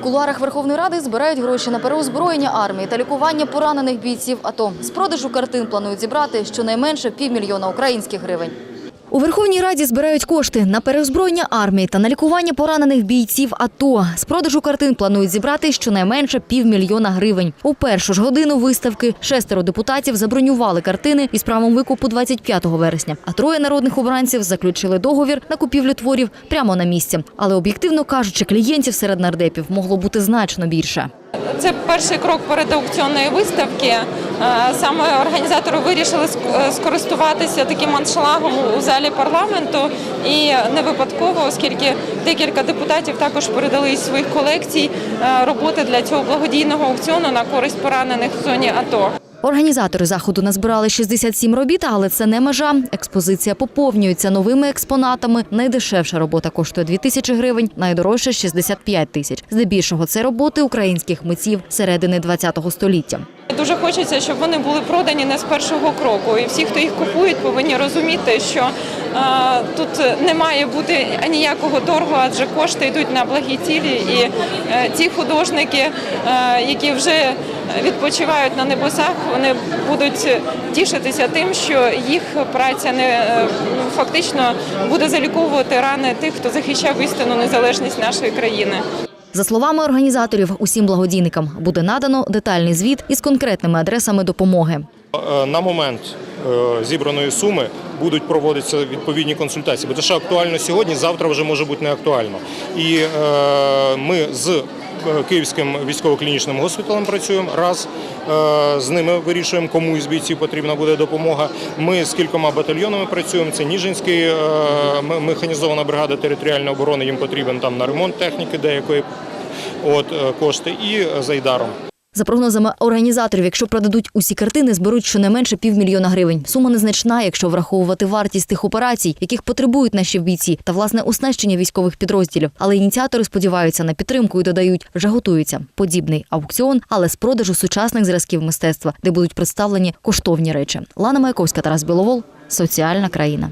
В кулуарах Верховної Ради збирають гроші на переозброєння армії та лікування поранених бійців АТО. З продажу картин планують зібрати щонайменше півмільйона українських гривень. У Верховній Раді збирають кошти на переозброєння армії та на лікування поранених бійців АТО. З продажу картин планують зібрати щонайменше півмільйона гривень. У першу ж годину виставки шестеро депутатів забронювали картини із правом викупу 25 вересня. А троє народних обранців заключили договір на купівлю творів прямо на місці. Але об'єктивно кажучи, клієнтів серед нардепів могло бути значно більше. Це перший крок перед аукціонної виставки. Е, Саме організатори вирішили е, скористуватися таким аншлагом у залі парламенту і не випадково, оскільки декілька депутатів також передали із своїх колекцій е, роботи для цього благодійного аукціону на користь поранених в зоні АТО. Організатори заходу назбирали 67 робіт, але це не межа. Експозиція поповнюється новими експонатами. Найдешевша робота коштує 2 тисячі гривень, найдорожча – 65 тисяч. Здебільшого це роботи українських митців середини ХХ століття. Дуже хочеться, щоб вони були продані не з першого кроку. І всі, хто їх купують, повинні розуміти, що е, тут не має бути ніякого торгу, адже кошти йдуть на благі цілі. І е, ті художники, е, які вже відпочивають на небесах, вони будуть тішитися тим, що їх праця не е, фактично буде заліковувати рани тих, хто захищав істинну незалежність нашої країни. За словами організаторів, усім благодійникам буде надано детальний звіт із конкретними адресами допомоги. Е, На момент е, зібраної суми будуть проводитися відповідні консультації, бо те, що актуально сьогодні, завтра вже може бути не актуально. І е, ми з Київським військово-клінічним госпіталем працюємо раз. е, З ними вирішуємо, кому із бійців потрібна буде допомога. Ми з кількома батальйонами працюємо. Це Ніжинський е, механізована бригада територіальної оборони. Їм потрібен там на ремонт техніки деякої от е, кошти, і зайдаром. За прогнозами організаторів, якщо продадуть усі картини, зберуть щонайменше півмільйона гривень. Сума незначна, якщо враховувати вартість тих операцій, яких потребують наші бійці, та власне оснащення військових підрозділів. Але ініціатори сподіваються на підтримку і додають, вже готується подібний аукціон, але з продажу сучасних зразків мистецтва, де будуть представлені коштовні речі. Лана Маяковська, Тарас Біловол, соціальна країна.